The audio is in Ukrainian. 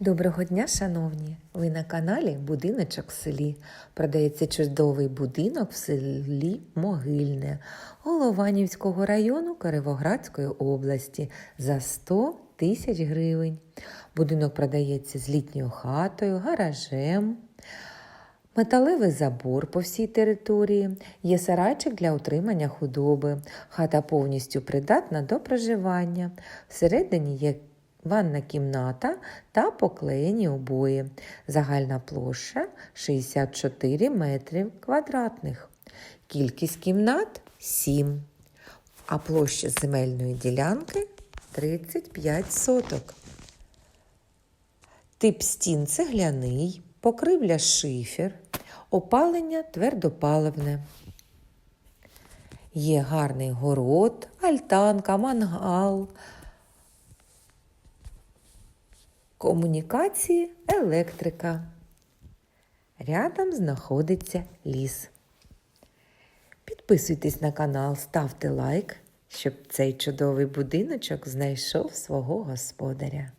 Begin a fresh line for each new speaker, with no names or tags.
Доброго дня, шановні! Ви на каналі Будиночок в селі. Продається чудовий будинок в селі Могильне Голованівського району Кировоградської області за 100 тисяч гривень. Будинок продається з літньою хатою, гаражем. Металевий забор по всій території, є сарайчик для утримання худоби. Хата повністю придатна до проживання. Всередині є ванна кімната та поклеєні обої. Загальна площа 64 метрів квадратних. Кількість кімнат 7, а площа земельної ділянки 35 соток. Тип стін цегляний, покривля шифер, опалення твердопаливне. Є гарний город, альтанка, мангал, комунікації, електрика. Рядом знаходиться ліс. Підписуйтесь на канал, ставте лайк, щоб цей чудовий будиночок знайшов свого господаря.